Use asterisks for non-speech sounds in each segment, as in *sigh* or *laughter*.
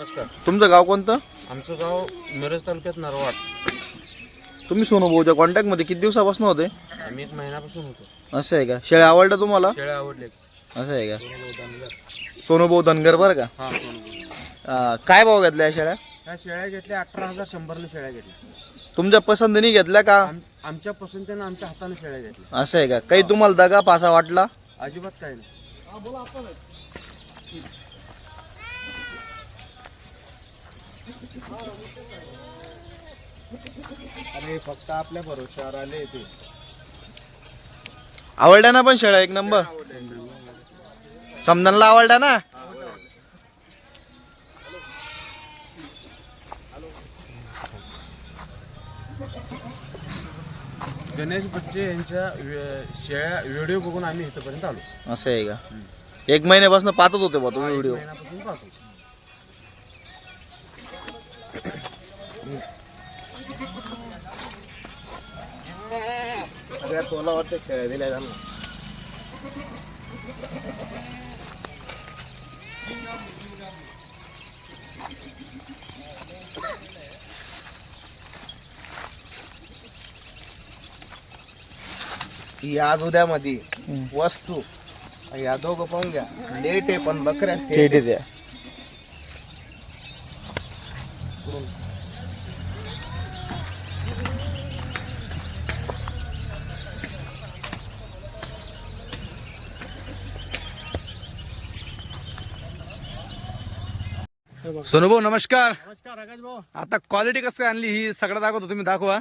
नमस्कार. तुमचं गाव कोणतं? आमचं गाव मिरज तालुक्यात नरवाड. तुम्ही सोनूभाऊच्या कॉन्टॅक्टमध्ये किती दिवसापासून होते? आम्ही एक महिन्यापासून होतो. असं आहे का? शेळ्या आवडल्या तुम्हाला? शेळ्या आवडले असं आहे का? सोनूभाऊ धनगर. बरं का? हा अं, काय भाव घेतल्या या शेळ्या? ह्या शेळ्या घेतल्या अठरा हजार शंभरला शेळ्या घेतल्या. तुमच्या पसंतीने घेतल्या का? आम- आमच्या पसंतीनं आमच्या हाताने शेळ्या घेतल्या. असं आहे का? काही तुम्हाला दगा पासा वाटला? अजिबात काही नाही. अरे फक्त आपल्या भरोश्यावर आले ते. आवडल्या ना पण शेळ्या एक नंबर. समजानला आवडल्या ना गणेश बच्चे यांच्या शेळ्या व्हिडिओ बघून आम्ही इथपर्यंत आलो. असं आहे का? एक महिन्यापासून पाहतच होते बा तुम्ही व्हिडिओ. महिन्यापासून पाहतो सगळ्या तोलावरच्या शेळ्या दिल्या त्यांना ही आज उद्यामध्ये वस्तू या दोघं पाहून घ्या. लेट आहे पण बकऱ्या थेट आहे. त्या. सोनूभाऊ नमस्कार. नमस्कार आकाश भाऊ आता क्वालिटी कसं काय आणली? ही सगळं दाखवतो तुम्ही दाखवा.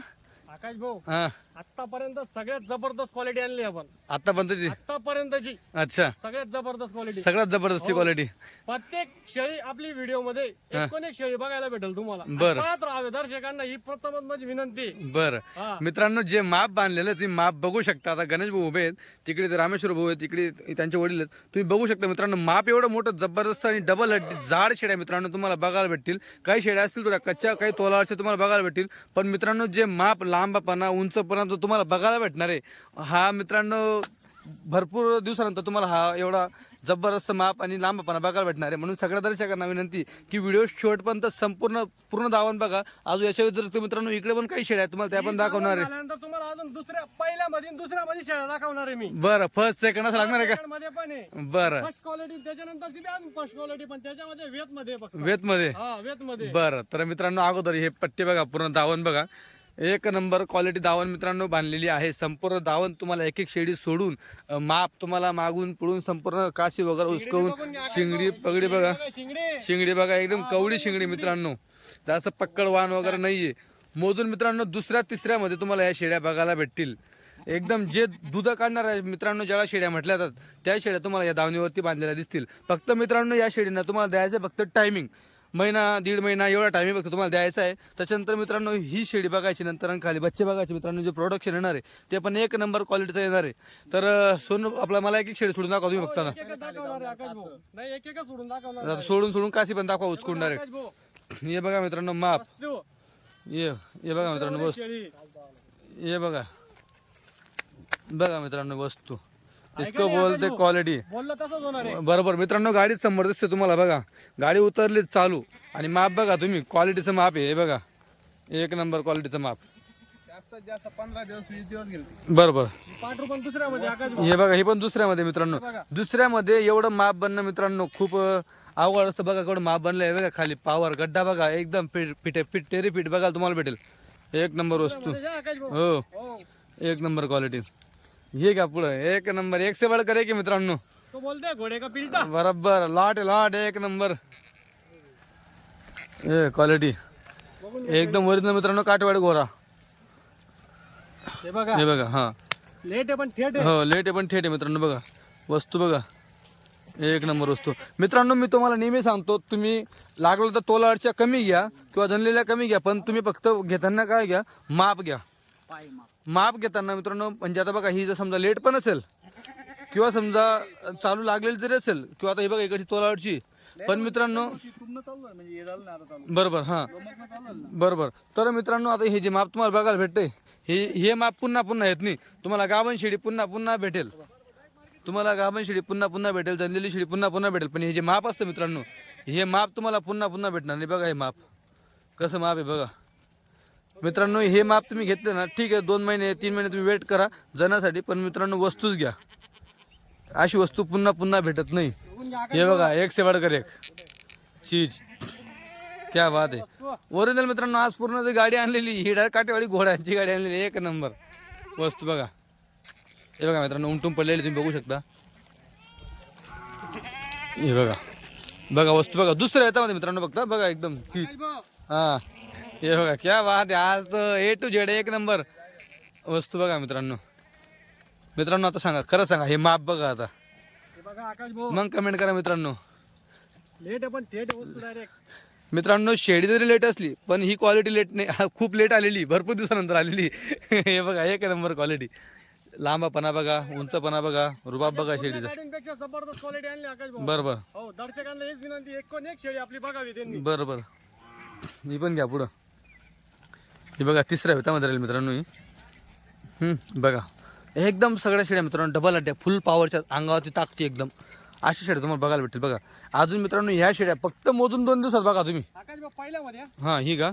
आकाश भाऊ हा. आतापर्यंत सगळ्यात जबरदस्त क्वालिटी आणली आपण. आता पण तुझी आतापर्यंतची अच्छा. सगळ्यात जबरदस्त क्वालिटी सगळ्यात जबरदस्ती हो. क्वालिटी प्रत्येक शेळी आपली व्हिडिओमध्ये एकूण एक शेळी बघायला भेटेल तुम्हाला. बरं. पाहत राहावे दर्शकांना ही प्रथमच माझी विनंती बर. हा. मित्रांनो जे माप बांधलेलं तुम्ही माप बघू शकता. आता गणेश भाऊ उभे आहेत. तिकडे ते रामेश्वर भाऊ आहेत तिकडे त्यांचे वडील आहेत. तुम्ही बघू शकता मित्रांनो माप एवढं मोठं जबरदस्त आणि डबल हड्डी जाड शेड्या मित्रांनो तुम्हाला बघायला भेटतील. काही शेड्या असतील थोड्या कच्च्या काही तोलावरच्या तुम्हाला बघायला भेटतील. पण मित्रांनो जे माप लांबपणा उंचपणा जो तुम्हाला बघायला भेटणार आहे. हा मित्रांनो भरपूर दिवसानंतर तुम्हाला हा एवढा जबरदस्त माप आणि लांबपणा बघायला भेटणार आहे. म्हणून सगळ्या दर्शकांना विनंती की व्हिडिओ शेवटपर्यंत संपूर्ण पूर्ण दावण बघा. अजून याच्या व्यतिरिक्त मित्रांनो इकडे पण काही आहेत तुम्हाला त्या पण दाखवणार आहे. तुम्हाला अजून दुसऱ्या पहिल्या मध्ये दुसऱ्या मध्ये शेळ्या दाखवणार आहे मी. बरं फर्स्ट सेकंड असं लागणार आहे का? मध्ये पण आहे. बरं. फर्स्ट क्वालिटी त्याच्यानंतरची बी अजून फर्स्ट क्वालिटी पण. त्याच्यामध्ये वेत मध्ये वेत मध्ये वेत मध्ये बरं तर मित्रांनो अगोदर हे पट्टी बघा पूर्ण दावण बघा. एक नंबर क्वालिटी दावण मित्रांनो बांधलेली आहे. संपूर्ण दावण तुम्हाला एक एक शेडी सोडून माप तुम्हाला मागून पुढून संपूर्ण काशी वगैरे उचकवून शिंगडी पगडी बघा. शिंगडे. बघा एकदम कवडी शिंगडी मित्रांनो. जास्त पक्कड वाहन वगैरे नाहीये. मोजून मित्रांनो दुसऱ्या तिसऱ्या मध्ये तुम्हाला या शेड्या बघायला भेटतील. एकदम जे दुध काढणार आहे मित्रांनो ज्याला शेड्या म्हटल्या जातात त्या शेड्या तुम्हाला या दावणीवरती बांधलेल्या दिसतील. फक्त मित्रांनो या शेडींना तुम्हाला द्यायचं फक्त टायमिंग महिना दीड महिना एवढा टायमिंग फक्त तुम्हाला द्यायचा आहे. त्याच्यानंतर मित्रांनो ही शेडी बघायची नंतर आणि खाली बच्चे बघायचे. मित्रांनो जे प्रोडक्शन येणार आहे ते पण एक नंबर क्वालिटीचं येणार आहे. तर सोनू आपला मला एक एक शेडी सोडून दाखवा तुम्ही बघताना. एक एकच सोडून सोडून सोडून काशी पण दाखवा उचकून डायरेक्ट हे बघा मित्रांनो माप. ये बघा मित्रांनो वस्तू. ये बघा. बघा मित्रांनो वस्तू. इसको बोलते. क्वालिटी बोललं तसंच होणार आहे. बरोबर मित्रांनो गाडी समोर दिसते तुम्हाला बघा. गाडी उतरली चालू. आणि माप बघा तुम्ही क्वालिटीचं माप आहे हे बघा. एक नंबर क्वालिटीचं माप. जास्तीत जास्त पंधरा दिवस वीस दिवस गेले. बरोबर. दुसऱ्यामध्ये आकाश हे बघा हे पण दुसऱ्यामध्ये मित्रांनो. दुसऱ्यामध्ये एवढं माप बनणं मित्रांनो खूप अं, अवघड असतं. बघा केवढं माप बनलं आहे बघा खाली पावर गड्डा बघा एकदम फिट फिट फिट टेरी फिट बघा तुम्हाला भेटेल. एक नंबर वस्तू. आकाश भाऊ. हो. हो. एक नंबर क्वालिटी हे का पुढं? एक नंबर एक से एक आहे मित्रांनो. तो बोलते घोडे का पिलटा. बरोबर लॉट लॉट एक नंबर. ए क्वालिटी एकदम ओरिजिनल मित्रांनो काठवाडी गोरा हे बघा. हे बघा हा. लेट आहे पण थेट आहे. हो लेट आहे पण थेट आहे मित्रांनो बघा. वस्तू बघा. एक नंबर वस्तू. मित्रांनो मी तुम्हाला नेहमी सांगतो तुम्ही लागलं तर तोलावरच्या कमी घ्या किंवा जनलेल्या कमी घ्या पण तुम्ही फक्त घेताना काय घ्या? माप घ्या. माप. घेताना मित्रांनो म्हणजे आता बघा ही जर समजा लेट पण असेल किंवा समजा चालू लागलेली जरी असेल किंवा आता ही बघा इकडची तोलावरची पण मित्रांनो म्हणजे हे बरोबर हां. बरोबर. तर मित्रांनो आता हे जे माप तुम्हाला बघायला भेटते हे हे माप पुन्हा पुन्हा येत नाही. तुम्हाला गाभण शिडी पुन्हा पुन्हा भेटेल. तुम्हाला गाभण शिडी पुन्हा पुन्हा भेटेल जनलेली शिडी पुन्हा पुन्हा भेटेल. पण हे जे माप असतं मित्रांनो हे माप तुम्हाला पुन्हा पुन्हा भेटणार नाही. बघा हे माप. कसं माप आहे बघा. मित्रांनो हे माप तुम्ही घेतलं ना ठीक आहे दोन महिने तीन महिने तुम्ही वेट करा जनासाठी पण मित्रांनो वस्तूच घ्या. अशी वस्तू पुन्हा पुन्हा भेटत नाही. हे बघा एक सेवाडकर एक. चीज क्या बात आहे. ओरिजिनल मित्रांनो आज पूर्ण जी गाडी आणलेली ही डायरेक्ट काटेवाडी घोड्यांची गाडी आणलेली एक नंबर. वस्तू बघा. हे बघा मित्रांनो उमटून पडलेली तुम्ही बघू शकता. हे बघा. बघा वस्तू बघा. दुसऱ्या येतामध्ये मित्रांनो बघता? बघा एकदम. ठीक हां. हे बघा क्या बात आहे. आज तर ए टू झेड एक नंबर वस्तू बघा मित्रांनो. मित्रांनो आता सांगा खरं सांगा हे माप बघा आता. बघा आकाश भाऊ. मग कमेंट करा मित्रांनो. लेट पण थेट वस्तू डायरेक्ट मित्रांनो शेडी जरी लेट असली पण ही क्वालिटी लेट नाही. खूप लेट आलेली भरपूर दिवसानंतर आलेली. *laughs* हे बघा एक नंबर क्वालिटी लांबापणा बघा उंचपणा बघा रुबाब बघा शेडीचा. गाडींपेक्षा जबरदस्त क्वालिटी आणली आकाश भाऊ. बरं बरं. हो दर्शकांना हेच विनंती एक कोण एक शेळी आपली बघावी त्यांनी. बरं बरं. ही पण घ्या पुढं. ही बघा तिसऱ्या होत्यामध्ये राहील मित्रांनो ही. बघा. एकदम सगळ्या शेड्या मित्रांनो डबल अड्ड्या फुल पॉवरच्या अंगावरती ताकती एकदम. अशा शेड्या तुम्हाला बघायला भेटतील. बघा अजून मित्रांनो ह्या शेड्या फक्त मोजून दोन दिवसात बघा तुम्ही. हा. हां का?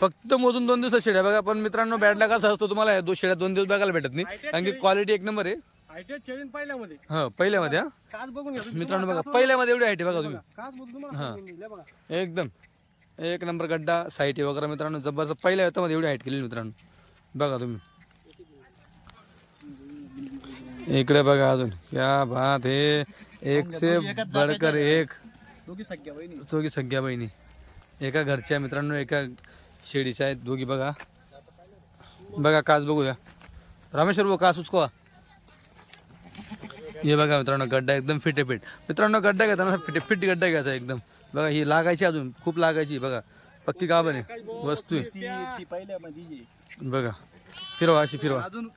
फक्त मोजून दोन दिवसात शेड्या बघा पण मित्रांनो बॅडला कसं असतो तुम्हाला ह्या दोन शेड्या दोन दिवस बघायला भेटत नाही. कारण की क्वालिटी एक नंबर आहे. पहिल्यामध्ये हां. मित्रांनो बघा पहिल्यामध्ये एवढी हाईट आहे बघा तुम्ही. एकदम. एक नंबर गड्डा साईट वगैरे मित्रांनो जबरदस्त. पहिल्या मध्ये एवढी हाईट केलेली मित्रांनो. बघा तुम्ही. इकडे बघा अजून. क्या बात हे. एक से बडकर एक. दोघी सगळ्या बहिणी. एका घरच्या मित्रांनो एका शेडीच्या आहेत दोघी बघा. बघा काच बघूया. रामेश्वर भाऊ काच उचको हे बघा मित्रांनो गड्डा एकदम फिट फिट मित्रांनो गड्डा घेताना फिट फिट गड्डा घ्यायचा एकदम. बघा ही लागायची अजून. खूप लागायची बघा. पक्की गाभण आहे. वस्तू आहे. बघा. फिरवा अशी फिरवा. अजून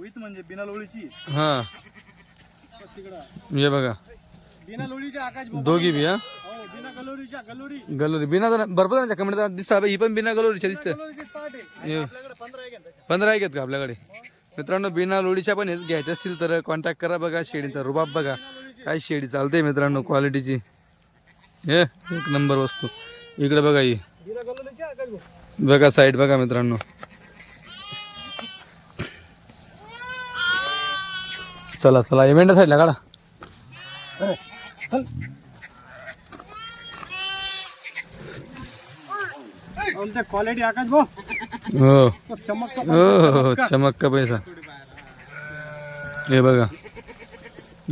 उईत म्हणजे बिना लोळीची हा. हे बघा. बिना आकाश दोघी बी हा? हो बिना गलोरीच्या गलोरी गलोरी. बिना जरा भरपूर जणांच्या कमेंट दिसतं ही पण बिना गलोरीच्या दिसतं. गलोरीची स्टार्ट आहे. हे. आपल्याकडे पंधरा एक आहे. पंधरा आहेत का आपल्याकडे? मित्रांनो बिना लोडीच्या पण आहेत घ्यायच्या असतील तर कॉन्टॅक्ट करा बघा. शेडीचा रुबाब बघा. काय शेडी चालते मित्रांनो क्वालिटीची हे एक नंबर वस्तू. इकडे बघा ही. बघा साईड बघा मित्रांनो. चला चला इव्हेंट साईडला काढा. क्वालिटी आकाश भाऊ हो चमक हो हो, हो, हो चमक का पैसा. हे बघा.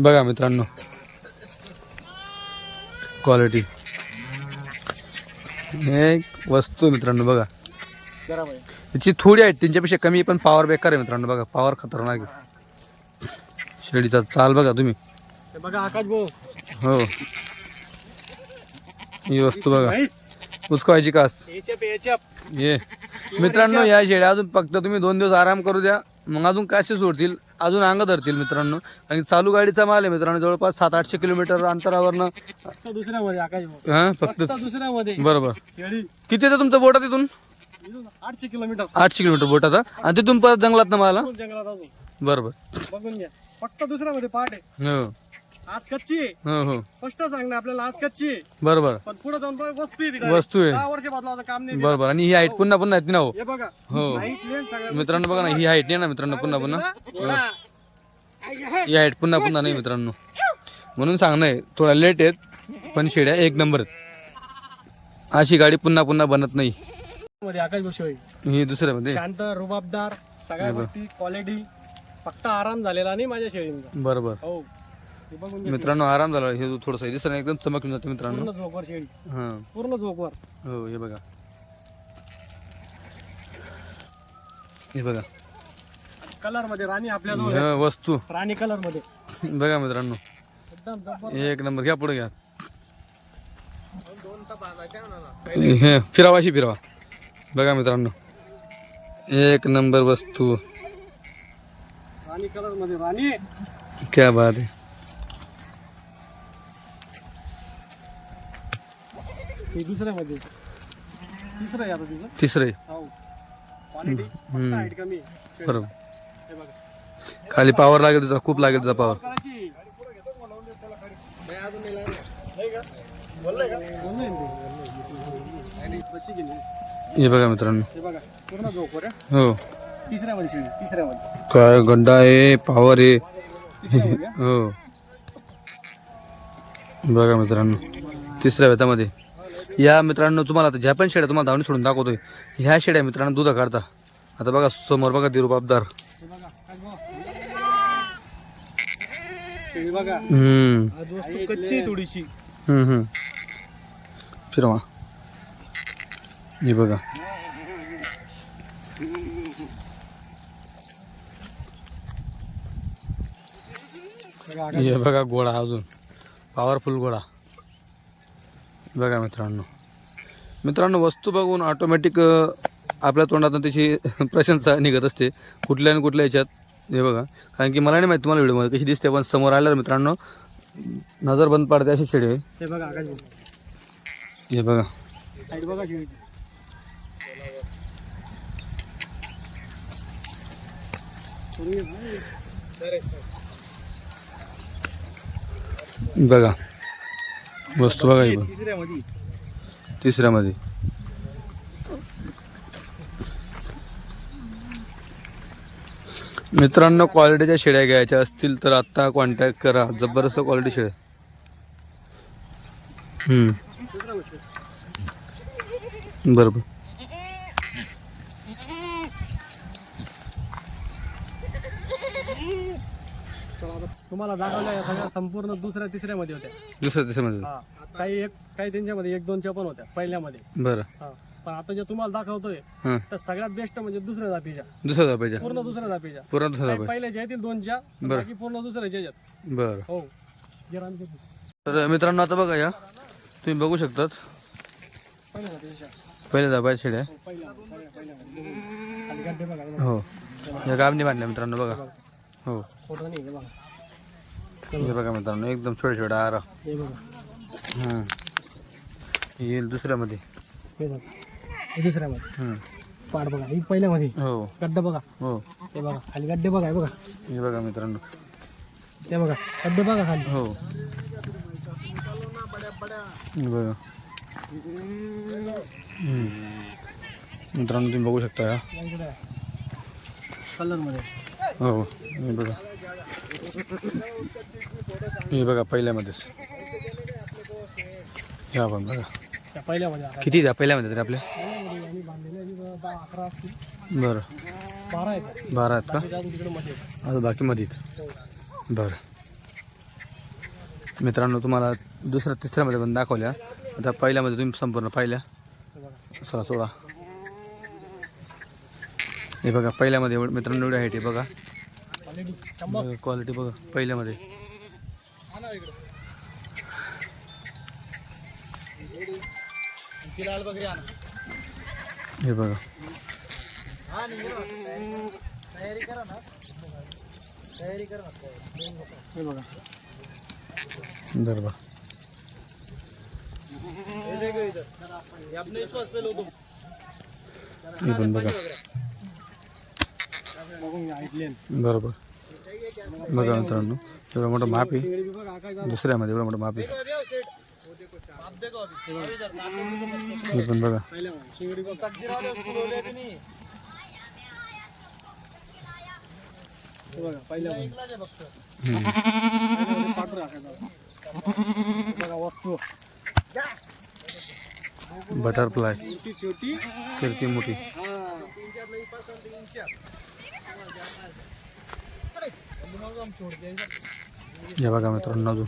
बघा मित्रांनो. क्वालिटी एक वस्तू मित्रांनो बघा. त्याची थोडी आहे त्यांच्यापेक्षा कमी पण पॉवर बेकार आहे मित्रांनो बघा. पॉवर खतरनाक आहे. शेळीचा चाल बघा तुम्ही. बघा आकाश भाऊ. हो. ही वस्तू बघा. म्हैस उचकायची कास. ये मित्रांनो या शेळ्या अजून फक्त तुम्ही दोन दिवस आराम करू द्या. मग अजून काशी सोडतील अजून अंग धरतील मित्रांनो. आणि चालू गाडीचा माल आहे मित्रांनो जवळपास सात आठशे किलोमीटर अंतरावरनं. फक्त दुसऱ्यामध्ये आकाश भाऊ. हा फक्त फक्त दुसऱ्यामध्ये. बरोबर. शेळी. किती येतं तुमचं बोटा तिथून? इथून आठशे किलोमीटर. आठशे किलोमीटर बोटाचा आणि तिथून परत जंगलात ना मला खूप जंगलात अजून. बरोबर. बघून घ्या. फक्त दुसऱ्यामध्ये आहे. हो. आज कच्ची. आहे हो हो. स्पष्ट सांगणं आपल्याला आज कच्ची. आहे बरोबर. पण पुढे जाऊन बघ, वस्तू आहे. वस्तू आहे. दहा वर्ष बदलावं काम नाही बरोबर. आणि ही हाईट पुन्हा पुन्हा येते ना हो? हे बघा. हो. सगळं मित्रांनो बघा ना ही हाईट नाही ना मित्रांनो पुन्हा पुन्हा. ही हाईट पुन्हा पुन्हा नाही मित्रांनो. म्हणून सांगणं आहे थोडा लेट आहेत पण शेड्या एक नंबर आहेत. अशी गाडी पुन्हा पुन्हा बनत नाही. मध्ये आकाश ही दुसऱ्यामध्ये. शांत रुबाबदार सगळ्या गोष्टी क्वालिटी फक्त आराम झालेला नाही माझ्या शेळींचा. बरोबर. हो हे. मित्रांनो आराम झाला. हे थोडंसं दिसणं एकदम चमकून जातं मित्रांनो. पूर्ण झोकवर शेळी हां. पूर्ण झोकवर हो हे बघा. हे बघा. कलरमध्ये राणी आपल्या जवळ वस्तू. राणी कलरमध्ये. बघा मित्रांनो. एकदम जबर एक नंबर घ्या पुढे घ्या. हे फिरावाशी फिरावा. बघा मित्रांनो. एक नंबर वस्तू. राणी कलरमध्ये राणी. क्या बात आहे. हे दुसऱ्यामध्ये. तिसरं आहे आता तिचं. तिसरे हो. क्वालिटी फक्त हाईट कमी आहे शेळी. बरोबर. हे बघा. खाली पावर लागेल त्याचा खूप लागेल त्याचा पावर करायची. हे बघा मित्रांनो. हे बघा. पूर्ण झोपर हो शेळी काय गड्डा आहे पावर आहे. हो? बघा मित्रांनो. तिसऱ्या वेतामध्ये या मित्रांनो तुम्हाला आता ज्या पण शेड्या तुम्हाला धावणी सोडून दाखवतोय ह्या शेड्या मित्रांनो दूध काढता. आता बघा समोर बघा दिरुबाबदार रुबाबदार हम्म. कच्ची थोडीशी हम्म हम्म. फिरवा. हे बघा. हे बघा गोळा अजून. पॉवरफुल गोळा. बघा मित्रांनो. मित्रांनो वस्तू बघून ऑटोमॅटिक आपल्या तोंडातून त्याची *laughs* प्रशंसा निघत असते कुठल्या आणि कुठल्या याच्यात. हे बघा. कारण की मला नाही माहिती तुम्हाला व्हिडिओमध्ये कशी दिसते पण समोर आल्यावर मित्रांनो नजर बंद पडते अशी शेळी आहे. हे बघा बघा साईड बघा शेळीची बघा वस्तू बघा ही बघ. तिसऱ्या मध्ये तिसऱ्यामध्ये. मित्रांनो क्वालिटीच्या शेळ्या घ्यायच्या असतील तर आत्ता कॉन्टॅक्ट करा. जबरदस्त क्वालिटी शेळ्या. बरोबर चला आता तुम्हाला दाखवल्या या सगळ्या संपूर्ण दुसऱ्या तिसऱ्या मध्ये होत्या. दुसऱ्या तिसऱ्यामध्ये हा काही एक काही त्यांच्यामध्ये एक दोनच्या पण होत्या पहिल्यामध्ये. बरं. हा पण आता जे तुम्हाला दाखवतोय हां. तर सगळ्यात बेस्ट म्हणजे दुसऱ्या जातीच्या. दुसरा दाबायच्या पूर्ण दुसऱ्या जातीच्या. पूर्ण दुसरा काही पहिल्याच्या येतील दोनच्या बरं. बाकी पूर्ण दुसऱ्याच्या याच्यात बरं. हो. जरा आमच्या इथे. तर मित्रांनो आता बघा या. तुम्ही बघू शकतात. पहिल्या दाबाय शेळ्या हो, खाली गड्डे बघा या गाबनी बांधल्या मित्रांनो बघा. हो. फोटो नाही बघा? हे बघा मित्रांनो एकदम छोटे छोटे आरा. हे बघा. येईल दुसऱ्यामध्ये. हे बघा. हे दुसऱ्यामध्ये. पाड बघा. ही पहिल्यामध्ये. हो. गड्डा बघा. हो. हे बघा. खाली गड्डे बघा बघा. हे बघा मित्रांनो. ते बघा. गड्डे बघा खाली. हो. हे बघा. मित्रांनो तुम्ही बघू शकता या. कलरमध्ये हो. हे बघा. हे बघा पहिल्यामध्येच. या पण बघा. पहिल्यामध्ये किती द्या पहिल्यामध्ये तरी आपल्या बरं. बारा आहेत बारा आहेत का? अजून आता बाकी मध्ये बरं. मित्रांनो तुम्हाला दुसऱ्या तिसऱ्यामध्ये पण दाखवल्या. आता पहिल्यामध्ये तुम्ही संपूर्ण पाहिल्या. सोळा सोळा. हे बघा पहिल्यामध्ये मित्रांनो एवढी हाईट आहे बघा. क्वालिटी क्वालिटी बघा पहिल्यामध्ये. हे बघा. तयारी करा ना तयारी करा हे बघा. बरं बरं बरोबर. बघा मित्रांनो एवढं मोठं माप आहे. दुसऱ्यामध्ये एवढं मोठं माप आहे. हे पण बघा. पहिले शिंगडी मोठी हे बघा पहिल्या हम्म. पाठवू आकाश दादा. बघा वस्तू बटरफ्लाय छोटी छोटी किर्ती मोठी हे बघा मित्रांनो अजून.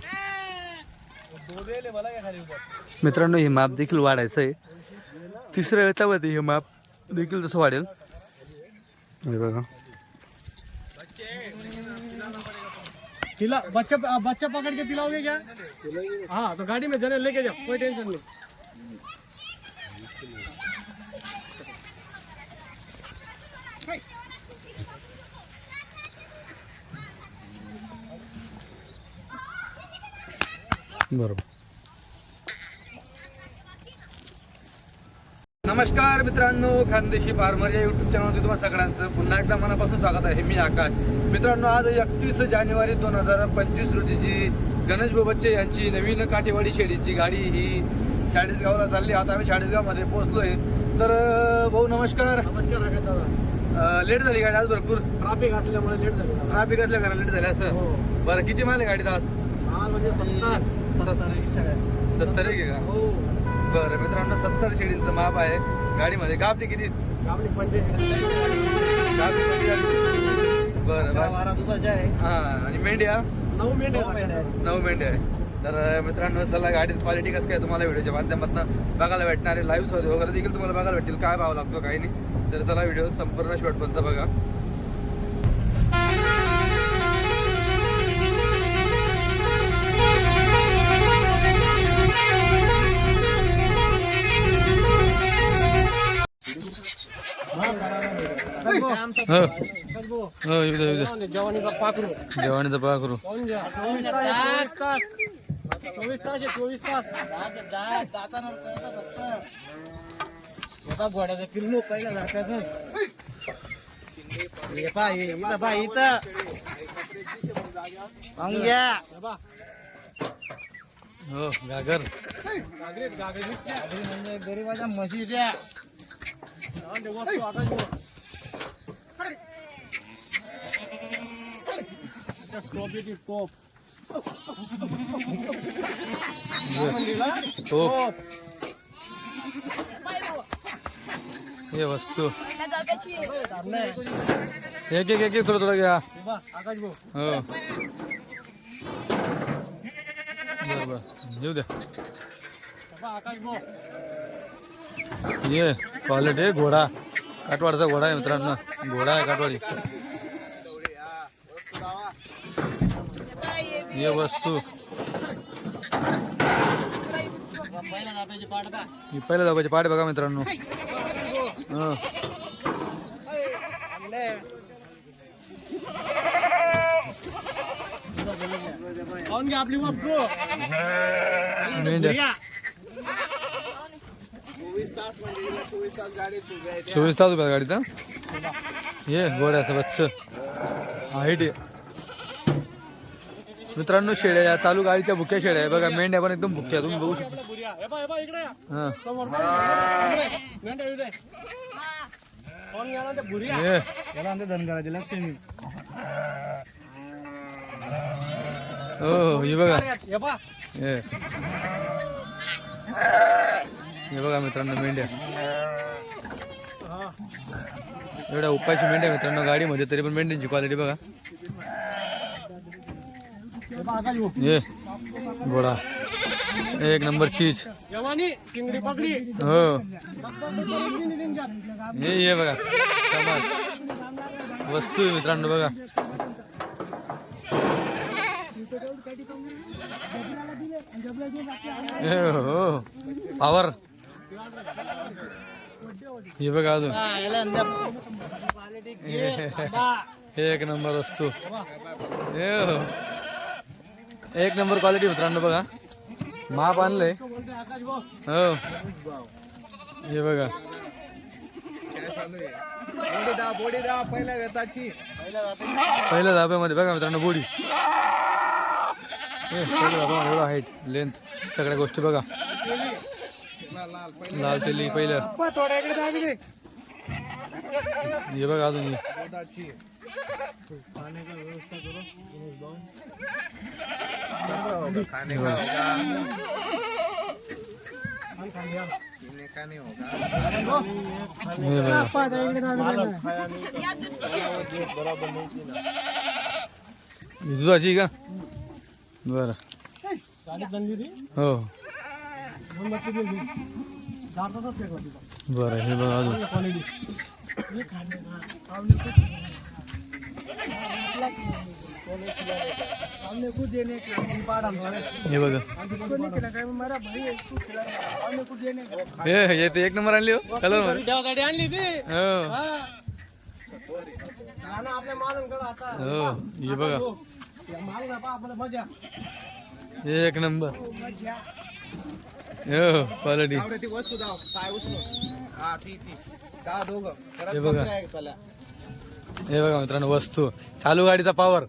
मित्रांनो हे माप देखील वाढायचं आहे. तिसऱ्या वेतामध्ये हे माप देखील तसं वाढेल. हे बघा. तिला बच्चा बच्चा पकड़ के पिलाओगे क्या? हाँ तो गाड़ी में जने लेके जाओ कोई टेंशन नहीं. बरोबर. नमस्कार मित्रांनो खानदेशी फार्मर या युट्यूब चॅनलवरती तुम्हाला सगळ्यांचं पुन्हा एकदा मनापासून स्वागत आहे. मी आकाश. मित्रांनो आज एकतीस जानेवारी दोन हजार पंचवीस रोजीची गणेश बोबच्चे यांची नवीन काठेवाडी शेळीची गाडी ही चाळीसगावला चालली. आता आम्ही चाळीसगावमध्ये पोहोचलोय. तर अं, भाऊ नमस्कार. नमस्कार आकाश दादा. लेट झाली गाडी आज भरपूर. ट्रॅफिक असल्यामुळे लेट झाली. ट्रॅफिक असल्या कारण लेट झाली असं? हो. बरं किती माल आहे गाडीत आज? माल म्हणजे सत्तर. सत्तर एक आहे का? हो. बरं मित्रांनो सत्तर शेडींचं माप आहे. गाडीमध्ये गाबडी किती? किती आली? बरं बरं. बारा दुधाच्या आहे. हा आणि मेंढ्या? नऊ आहे नऊ मेंढ्या आहे तर मित्रांनो चला गाडीत क्वालिटी कसं काय तुम्हाला व्हिडिओच्या माध्यमातून बघायला भेटणार आहे. लाईव्ह सॉरी वगैरे देखील तुम्हाला बघायला भेटतील. काय भाव लागतो काही नाही. तर चला व्हिडिओ संपूर्ण शेवटपर्यंत बघा. हो हो येऊ द्या, येऊ द्या. जवानीचा पाखरू जेवणाचं पहा करू चोवीस तास चोवीस तास आहे चोवीस तास घोड्याचं फिल्म पहिला दाखवायचं हे पहा, हे इथं पहा, इथं अंग्या हे बा, हो गागर गागरीत, गागरीत. म्हणजे गरीबाच्या म्हशी द्या हा, ते वस्तू आकाश भाऊ. ये वस्तु। एक एक एक थोड़ा थोड़ा गया। ये क्वालिटी घोड़ा। काटवाडचा घोडा आहे मित्रांनो. घोडा आहे काटवाडी. ये वस्तू. ही पहिल्या दाबाचे पाठ बघा मित्रांनो. हो. आपली वस्तू. चोवीस तास रुपया गाडीचा ये गोड्याचं बच्च. हाईट मित्रांनो शेळ्या या चालू गाडीच्या भुक्या शेळ्या आहे बघा मेंढ्या पण एकदम भुक्या तुम्ही बघू शकता. धनगराची लक्ष्मी हो हे बघा. हे बघा मित्रांनो मेंढ्या. हा. एवढ्या उपायची मेंढ्या मित्रांनो गाडीमध्ये तरी पण मेंढ्यांची क्वालिटी बघा. हे. ये घोडा एक नंबर चीज. हो. हे ये बघा वस्तू आहे मित्रांनो बघा. हो पावर हे बघा अजून. एक नंबर वस्तू. हे. एक नंबर क्वालिटी मित्रांनो बघा. माप आणलंय. हो. हे बघा. पहिल्या धाब्यामध्ये बघा मित्रांनो बोडी ए, पहिल्या धाब्यामध्ये एवढा हाईट लेंथ सगळ्या गोष्टी बघा. लाल तेली पहिलं थोड्या इकडे. हे बघा अजून. दुधाची खाने का होगा. पीने नहीं हे बघा. ही दुधाची बरं हो बरं हे बघा अजून. हे बघा. हे ते एक नंबर आणली हो. कलरमध्ये गाडी आणली हो हे बघा. एक नंबर. क्वालिटी हा हे बघा. हे बघा मित्रांनो वस्तू. चालू गाडीचा पावर